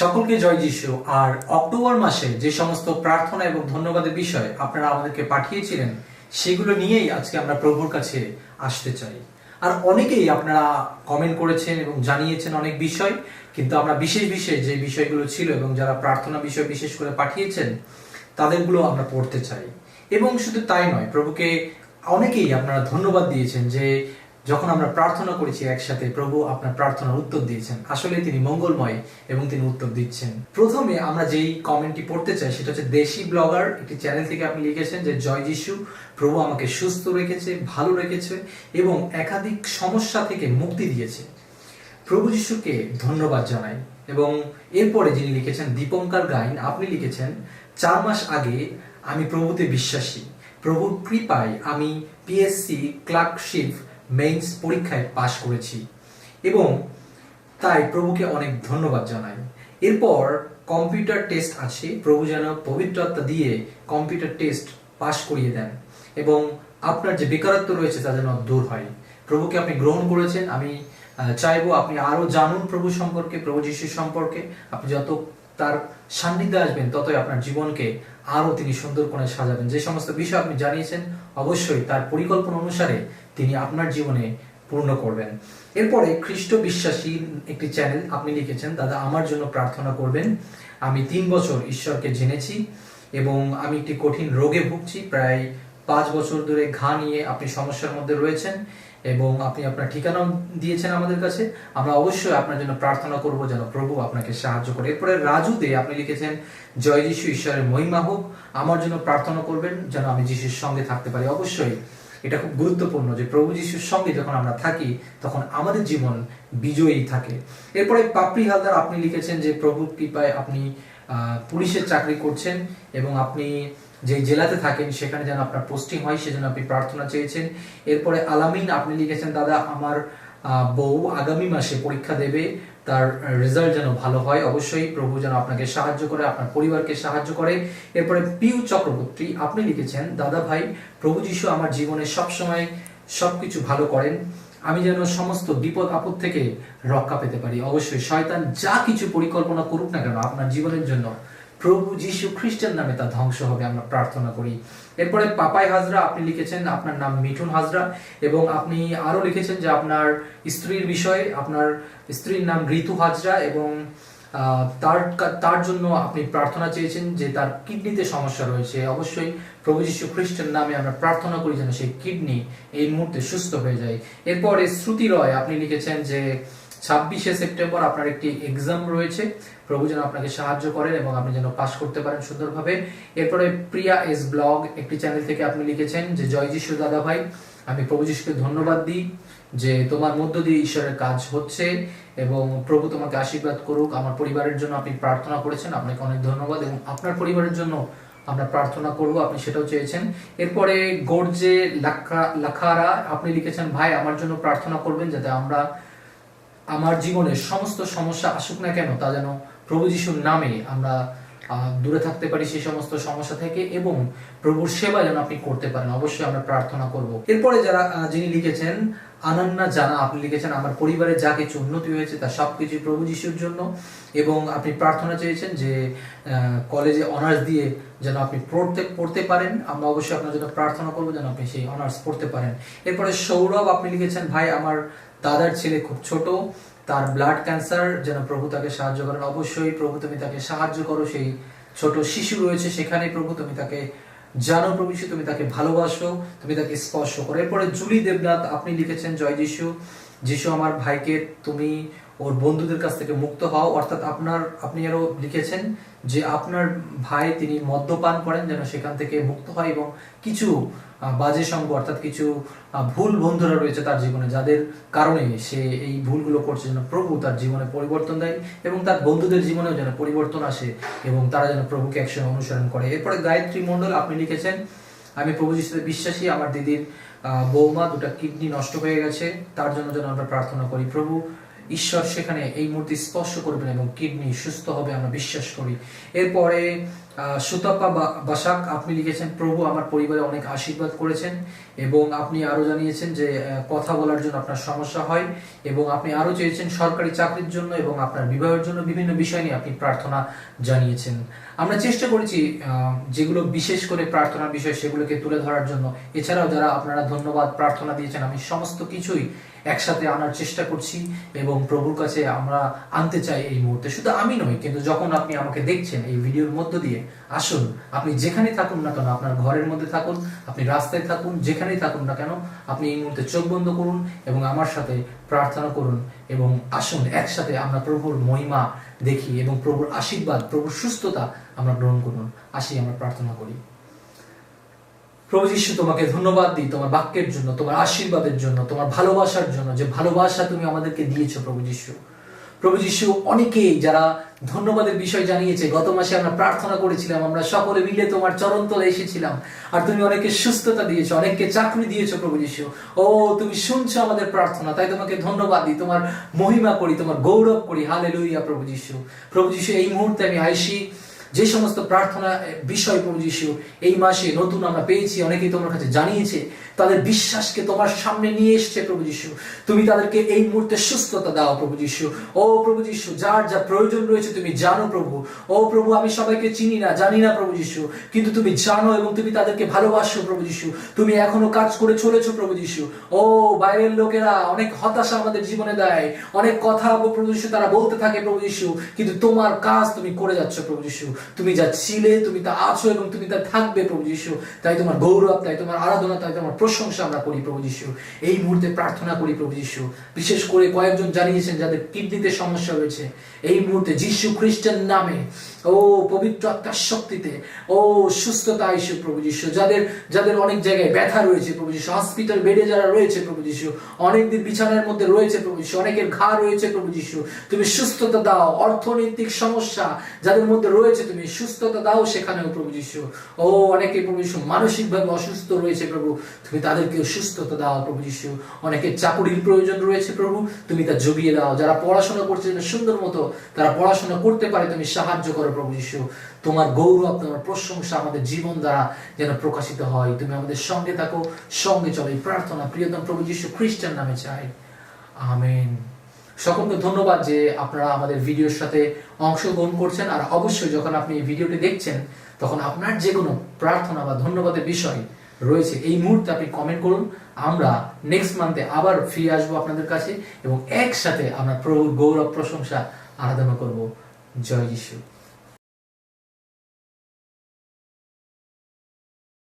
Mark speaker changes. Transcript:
Speaker 1: সকলকে জয় যিশু। আর অক্টোবর মাসে যে সমস্ত প্রার্থনা এবং ধন্যবাদের বিষয় আপনারা আমাদেরকে পাঠিয়েছিলেন, সেগুলো নিয়েই আজকে আমরা প্রভুর কাছে আসতে চাই। আর অনেকেই আপনারা কমেন্ট করেছেন এবং জানিয়েছেন অনেক বিষয়, কিন্তু আমরা বিশেষ বিশেষ যে বিষয়গুলো ছিল এবং যারা প্রার্থনা বিষয় বিশেষ করে পাঠিয়েছেন, তাদেরগুলো আমরা পড়তে চাই। এবং শুধু তাই নয়, প্রভুকে অনেকেই আপনারা ধন্যবাদ দিয়েছেন যে যখন আমরা প্রার্থনা করেছি একসাথে, প্রভু আপনার প্রার্থনার উত্তর দিয়েছেন। আসলে তিনি মঙ্গলময় এবং তিনি উত্তর দিচ্ছেন। প্রথমে আমরা যেই কমেন্টটি পড়তে চাই, সেটা হচ্ছে দেশি ব্লগার, একটি চ্যানেল থেকে আপনি লিখেছেন যে, জয় যিশু, প্রভু আমাকে সুস্থ রেখেছে, ভালো রেখেছে এবং একাধিক সমস্যা থেকে মুক্তি দিয়েছে। প্রভু যিশুকে ধন্যবাদ জানাই এবং এরপরে যিনি লিখেছেন দীপঙ্কার গাইন, আপনি লিখেছেন, চার মাস আগে আমি প্রভুতে বিশ্বাসী। প্রভুর কৃপায় আমি পিএসসি ক্লার্কশিপ মেইনস পরীক্ষায় পাশ করেছি। এবং তাই প্রভুকে অনেক ধন্যবাদ জানাই। এরপর কম্পিউটার টেস্ট আছে, প্রভু যেন পবিত্রতা দিয়ে কম্পিউটার টেস্ট পাশ করিয়ে দেন এবং আপনার যে বেকারত্ব রয়েছে তা যেন দূর হয়। প্রভুকে আপনি গ্রহণ করেছেন, আমি চাইব আপনি আরও জানুন প্রভু সম্পর্কে, প্রভু যিশুর সম্পর্কে। আপনি যত তার সান্নিধ্যে আসবেন, ততই আপনার জীবনকে আরও তিনি সুন্দর করে সাজাবেন। যে সমস্ত বিষয় আপনি জানিয়েছেন, অবশ্যই তার পরিকল্পনা অনুসারে তিনি আপনার জীবনে পূর্ণ করবেন। এরপরে খ্রিস্ট বিশ্বাসী একটি চ্যানেল আপনি লিখেছেন, দাদা, আমার জন্য প্রার্থনা করবেন। আমি তিন বছর ঈশ্বরকে জেনেছি এবং আমি একটি কঠিন রোগে ভুগছি। প্রায় পাঁচ বছর ধরে ঘা নিয়ে আপনি সমস্যার মধ্যে রয়েছেন এবং আপনি আপনার ঠিকানাও দিয়েছেন আমাদের কাছে। আমরা অবশ্যই আপনার জন্য প্রার্থনা করব যেন প্রভু আপনাকে সাহায্য করে। এরপরে রাজু দে আপনি লিখেছেন, জয় যিশু, ঈশ্বরের মহিমা হোক। আমার জন্য প্রার্থনা করবেন যেন আমি যিশুর সঙ্গে থাকতে পারি। অবশ্যই এটা খুব গুরুত্বপূর্ণ যে প্রভু যিশুর সঙ্গে যখন আমরা থাকি, তখন আমাদের জীবন বিজয়ী থাকে। এরপরে পাপড়ি হালদার আপনি লিখেছেন যে প্রভু কৃপায় আপনি পুলিশের চাকরি করছেন এবং আপনি যে জেলাতে থাকেন সেখানে যেন আপনার পোস্টিং হয়, সেজন্য আপনি প্রার্থনা চেয়েছেন। এরপরে আলামিন আপনি লিখেছেন, দাদা, আমার বউ আগামী মাসে পরীক্ষা দেবে, তার রেজাল্ট যেন ভালো হয়, অবশ্যই প্রভু যেন আপনাকে সাহায্য করে, আপনার পরিবারকে সাহায্য করে। এরপরে পিউ চক্রবর্তী, আপনি লিখেছেন, দাদা ভাই, প্রভু যিশু আমার জীবনে সবসময় সবকিছু ভালো করেন। আমি যেন সমস্ত বিপদ আপদ থেকে রক্ষা পেতে পারি। অবশ্যই শয়তান যা কিছু পরিকল্পনা করুক না কেন, আপনার জীবনের জন্য প্রভু যিশু খ্রিস্টের নামে তা ধ্বংস হবে, আমরা প্রার্থনা করি। এরপরে পাপাই হাজরা, আপনি লিখেছেন আপনার নাম মিঠুন হাজরা, এবং আপনি আরও লিখেছেন যে আপনার স্ত্রীর বিষয়ে, আপনার স্ত্রীর নাম ঋতু হাজরা, এবং তার তার জন্য আপনি প্রার্থনা চেয়েছেন যে তার কিডনিতে সমস্যা রয়েছে। অবশ্যই প্রভু যীশু খ্রিস্টের নামে আমরা প্রার্থনা করি যেন সেই কিডনি এই মুহূর্তে সুস্থ হয়ে যায়। এরপরে শ্রুতি রয় আপনি লিখেছেন যে ছাব্বিশে সেপ্টেম্বর আপনার একটি এক্সাম রয়েছে। প্রভু যেন আপনাকে সাহায্য করেন এবং আপনি যেন পাশ করতে পারেন সুন্দরভাবে। এরপরে প্রিয়া এস ব্লগ একটি চ্যানেল থেকে আপনি লিখেছেন যে, জয় যিশু দাদা ভাই, আমি প্রভু ধন্যবাদ দিই যে তোমার মধ্য দিয়ে ঈশ্বরের কাজ হচ্ছে এবং প্রভু তোমাকে আশীর্বাদ করুক। আমার পরিবারের জন্য আপনি প্রার্থনা করেছেন, আপনাকে অনেক ধন্যবাদ এবং আপনার পরিবারের জন্য আমরা প্রার্থনা করব, আপনি সেটাও চেয়েছেন। এরপরে গর্জে লাখা লাখারা, আপনি লিখেছেন, ভাই, আমার জন্য প্রার্থনা করবেন যাতে আমরা আমার জীবনের সমস্ত সমস্যা আসুক না কেন, তা যেন প্রভু যিশুর নামে আমরা দূরে থাকতে পারি সেই সমস্ত সমস্যা থেকে এবং প্রভুর সেবা যেন আপনি করতে পারেন। অবশ্যই আমরা প্রার্থনা করব। এরপরে যারা যিনি লিখেছেন আনান্না জানা, আপনি লিখেছেন, আমার পরিবারে যা কিছু উন্নতি হয়েছে তা সবকিছু প্রভু যিশুর জন্য। এবং আপনি প্রার্থনা চেয়েছেন যে কলেজে অনার্স দিয়ে যেন আপনি পড়তে পড়তে পারেন। আমরা অবশ্যই আপনার জন্য প্রার্থনা করব যেন আপনি সেই অনার্স পড়তে পারেন। এরপরে সৌরভ, আপনি লিখেছেন, ভাই, আমার দাদার ছেলে খুব ছোট, তার ব্লাড ক্যান্সার যেন প্রভু তাকে সাহায্য করেন। অবশ্যই প্রভু তুমি তাকে সাহায্য করো, সেই ছোট শিশু রয়েছে সেখানে প্রভু তুমি তাকে জানো প্রভু যীশু, তুমি তাকে ভালোবাসো তুমি তাকে স্পর্শ করো। এরপরে জুলি দেবনাথ আপনি লিখেছেন জয় যিশু যিশু আমার ভাইকে তুমি ওর বন্ধুদের কাছ থেকে মুক্ত হও। অর্থাৎ আপনার আপনি আরও লিখেছেন যে আপনার ভাই তিনি মদ্যপান করেন যেন সেখান থেকে মুক্ত হয় এবং কিছু বাজে সঙ্গ, অর্থাৎ কিছু ভুল বন্ধুরা রয়েছে তার জীবনে, যাদের কারণে সে এই ভুলগুলো করছে যেন প্রভু তার জীবনে পরিবর্তন দেয় এবং তার বন্ধুদের জীবনেও যেন পরিবর্তন আসে এবং তারা যেন প্রভুকে একসঙ্গে অনুসরণ করে। এরপরে গায়ত্রী মণ্ডল, আপনি লিখেছেন, আমি প্রভু যিশুতে বিশ্বাসী, আমার দিদির বৌমা দুটা কিডনি নষ্ট হয়ে গেছে, তার জন্য যেন আমরা প্রার্থনা করি, প্রভু, ঈশ্বর সেখানে এই মূর্তি স্পর্শ করবেন এবং কিডনি সুস্থ হবে, আমরা বিশ্বাস করি। এরপরে আহ, সুতপা বা- বাসাক আপনি লিখেছেন প্রভু আমার পরিবারে অনেক আশীর্বাদ করেছেন এবং আপনি আরও জানিয়েছেন যে কথা বলার জন্য আপনার সমস্যা হয় এবং আপনি আরও চেয়েছেন সরকারি চাকরির জন্য এবং আপনার বিবাহের জন্য বিভিন্ন বিষয় নিয়ে আপনি প্রার্থনা জানিয়েছেন। আমরা চেষ্টা করেছি যেগুলো বিশেষ করে প্রার্থনার বিষয় সেগুলোকে তুলে ধরার জন্য। এছাড়াও যারা আপনারা ধন্যবাদ প্রার্থনা দিয়েছেন আমি সমস্ত কিছুই একসাথে আনার চেষ্টা করছি এবং প্রভুর কাছে আমরা আনতে চাই এই মুহূর্তে। শুধু আমি নই কিন্তু যখন আপনি আমাকে দেখছেন এই ভিডিওর মধ্য দিয়ে আসুন, আপনি যেখানে থাকুন না কেন, আপনার ঘরের মধ্যে থাকুন, আপনি রাস্তায় থাকুন, যেখানেই থাকুন না কেন, আপনি এই মুহূর্তে চোখ বন্ধ করুন এবং আমার সাথে প্রার্থনা করুন এবং আসুন, একসাথে আমরা প্রভুর মহিমা দেখি এবং প্রভুর আশীর্বাদ, প্রভুর সুস্থতা আমরা গ্রহণ করুন। আসি, আমরা প্রার্থনা করি। প্রভু যিশু, তোমাকে ধন্যবাদ দিই তোমার বাক্যের জন্য, তোমার আশীর্বাদের জন্য, তোমার ভালোবাসার জন্য, যে ভালোবাসা তুমি আমাদেরকে দিয়েছ প্রভু যিশু। প্রভু যিশু অনেকেই যারা ধন্যবাদের বিষয় জানিয়েছে, গত মাসে আমরা প্রার্থনা করেছিলাম, আমরা সকলে মিলে তোমার চরণ তলে এসেছিলাম, আর তুমি অনেকে সুস্থতা দিয়েছ, অনেককে চাকরি দিয়েছ প্রভু যিশু। ও, তুমি শুনছো আমাদের প্রার্থনা, তাই তোমাকে ধন্যবাদ দিই, তোমার মহিমা করি, তোমার গৌরব করি হালে লইয়া প্রভু যিশু। প্রভু যিশু, এই মুহূর্তে আমি আইসি যে সমস্ত প্রার্থনা বিষয় প্রভু এই মাসে নতুন আমরা পেয়েছি, অনেকেই তোমার কাছে জানিয়েছে, তাদের বিশ্বাসকে তোমার সামনে নিয়ে এসছে প্রভু যিশু। তুমি তাদেরকে এই মুহূর্তে সুস্থতা দাও প্রভু যিশু। ও প্রভু যিশু, যার যা প্রয়োজন রয়েছে তুমি জানো প্রভু। ও প্রভু, আমি সবাইকে চিনি না, জানি না প্রভু যিশু, কিন্তু তুমি জানো এবং তুমি তাদেরকে ভালোবাসো প্রভু যিশু। তুমি এখনও কাজ করে চলেছো প্রভু যিশু। ও বাইরের লোকেরা, অনেক হতাশা আমাদের জীবনে দেয়। অনেক কথা প্রভু যিশু, তারা বলতে থাকে প্রভু যিশু, কিন্তু তোমার কাজ তুমি করে যাচ্ছ প্রভু যিশু। তুমি যা ছিলে, তুমি তা আছো এবং তুমি তা থাকবে প্রভু যিশু। তাই তোমার গৌরব, তাই তোমার আরাধনা, তাই তোমার প্রশংসা আমরা করি প্রভু যিশু। এই মুহূর্তে প্রার্থনা করি প্রভু যিশু। বিশেষ করে কয়েকজন জানিয়েছেন যাদের কিডনিতে সমস্যা রয়েছে। এই মুহূর্তে যিশু খ্রিস্টের নামে, ও পবিত্র আত্মার শক্তিতে, ও সুস্থতা ইস্যু প্রভু যিশু। যাদের যাদের অনেক জায়গায় ব্যথা রয়েছে প্রভু যিশু, হসপিটাল বেডে যারা রয়েছে প্রভু যিশু, অনেকদিন বিছানার মধ্যে রয়েছে প্রভু যিশু, অনেকের ঘা রয়েছে প্রভু যিশু। তুমি সুস্থতা দাও, অর্থনৈতিক সমস্যা যাদের মধ্যে রয়েছে তুমি সুস্থতা দাও, সেখানেও প্রভু যিশু। ও, অনেকে প্রভু যিশু মানসিকভাবে অসুস্থ রয়েছে প্রভু। তুমি তাদেরকেও সুস্থতা দাও, প্রভু যিশু। অনেকের চাকুরির প্রয়োজন রয়েছে প্রভু। তুমি তা জগিয়ে দাও। যারা পড়াশোনা করছে সুন্দর মতো তারা পড়াশোনা করতে পারে, তুমি সাহায্য করো প্রভু যিশু। তোমার গৌরব, তোমার প্রশংসা আমাদের জীবন দ্বারা যেন প্রকাশিত হয়। তুমি আমাদের সঙ্গে থাকো, সঙ্গে চলো। এই প্রার্থনা প্রিয়তম প্রভু যিশু খ্রিস্টান নামে চাই। আমেন। সকলকে ধন্যবাদ যে আপনারা আমাদের ভিডিওর সাথে অংশগ্রহণ করছেন। আর অবশ্যই যখন আপনি এই ভিডিওটি দেখছেন, তখন আপনার যে কোনো প্রার্থনা বা ধন্যবাদের বিষয় রয়েছে, এই মুহূর্তে আপনি কমেন্ট করুন। আমরা নেক্সট মান্থে আবার ফিরে আসব আপনাদের কাছে এবং একসাথে আমরা প্রভুর গৌরব, প্রশংসা, আরাধনা করব। জয় যিশু।